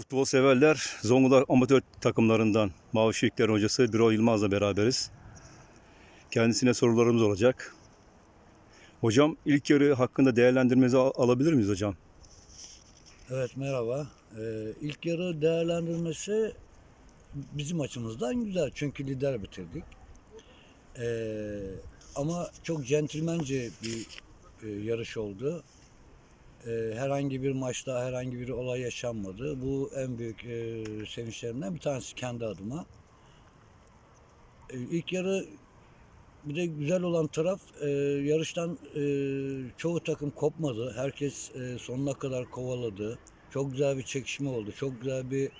Futbol severler Zonguldak amatör takımlarından Mavi Şirkler hocası Birol Yılmaz'la beraberiz. Kendisine sorularımız olacak. Hocam ilk yarı hakkında değerlendirmenizi al- alabilir miyiz hocam? Evet merhaba. Ee, ilk yarı değerlendirmesi bizim açımızdan güzel çünkü lider bitirdik. Ee, ama çok centilmence bir e, yarış oldu. Ee, herhangi bir maçta herhangi bir olay yaşanmadı. Bu en büyük e, sevinçlerimden bir tanesi kendi adıma. Ee, ilk yarı bir de güzel olan taraf e, yarıştan e, çoğu takım kopmadı. Herkes e, sonuna kadar kovaladı. Çok güzel bir çekişme oldu. Çok güzel bir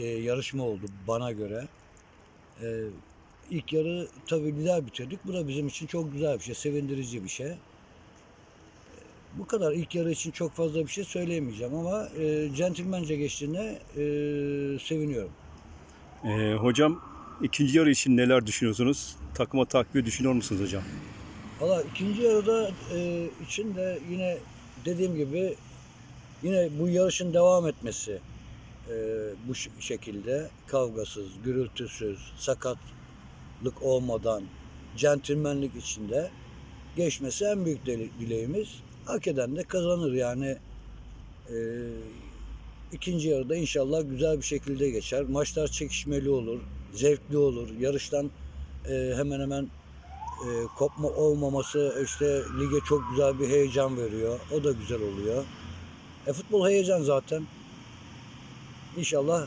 e, yarışma oldu bana göre. E, ilk yarı tabii lider bitirdik. Bu da bizim için çok güzel bir şey. Sevindirici bir şey. Bu kadar ilk yarı için çok fazla bir şey söyleyemeyeceğim ama e, centilmence geçtiğine e, seviniyorum. Ee, hocam ikinci yarı için neler düşünüyorsunuz? Takıma takviye düşünüyor musunuz hocam? Valla ikinci yarıda e, için de yine dediğim gibi yine bu yarışın devam etmesi e, bu şekilde kavgasız, gürültüsüz, sakatlık olmadan, centilmenlik içinde geçmesi en büyük dile- dileğimiz. Hak eden de kazanır yani. E, ikinci yarıda inşallah güzel bir şekilde geçer. Maçlar çekişmeli olur, zevkli olur. Yarıştan e, hemen hemen e, kopma olmaması işte lige çok güzel bir heyecan veriyor. O da güzel oluyor. E, futbol heyecan zaten. İnşallah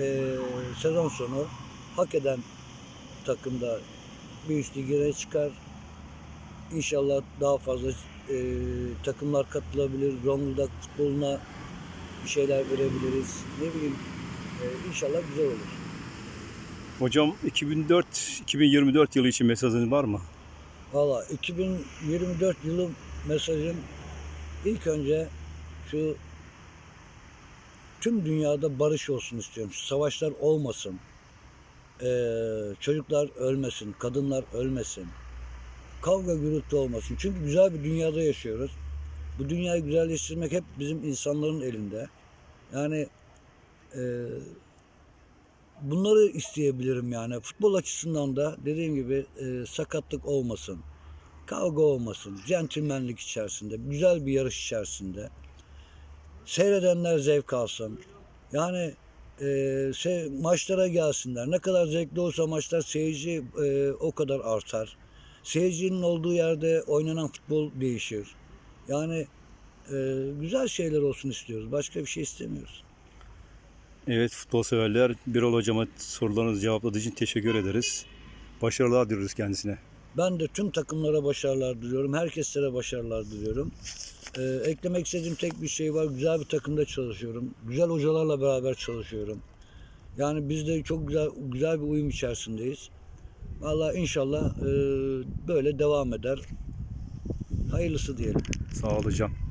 e, sezon sonu hak eden takımda bir üst ligine çıkar. İnşallah daha fazla e, takımlar katılabilir. Zonguldak futboluna bir şeyler verebiliriz. Ne bileyim e, inşallah güzel olur. Hocam 2004-2024 yılı için mesajınız var mı? Valla 2024 yılı mesajım ilk önce şu tüm dünyada barış olsun istiyorum. Savaşlar olmasın. Ee, çocuklar ölmesin, kadınlar ölmesin. Kavga gürültü olmasın. Çünkü güzel bir dünyada yaşıyoruz. Bu dünyayı güzelleştirmek hep bizim insanların elinde. Yani e, bunları isteyebilirim yani. Futbol açısından da dediğim gibi e, sakatlık olmasın. Kavga olmasın. Centilmenlik içerisinde. Güzel bir yarış içerisinde. Seyredenler zevk alsın. Yani e, se- maçlara gelsinler. Ne kadar zevkli olsa maçlar seyirci e, o kadar artar. Seyircinin olduğu yerde oynanan futbol değişir. Yani e, güzel şeyler olsun istiyoruz. Başka bir şey istemiyoruz. Evet futbol severler Birol hocama sorularınızı cevapladığı için teşekkür ederiz. Başarılar diliyoruz kendisine. Ben de tüm takımlara başarılar diliyorum. Herkeslere başarılar diliyorum. Ee, eklemek istediğim tek bir şey var. Güzel bir takımda çalışıyorum. Güzel hocalarla beraber çalışıyorum. Yani biz de çok güzel güzel bir uyum içerisindeyiz. Vallahi inşallah e, böyle devam eder. Hayırlısı diyelim. Sağ ol hocam.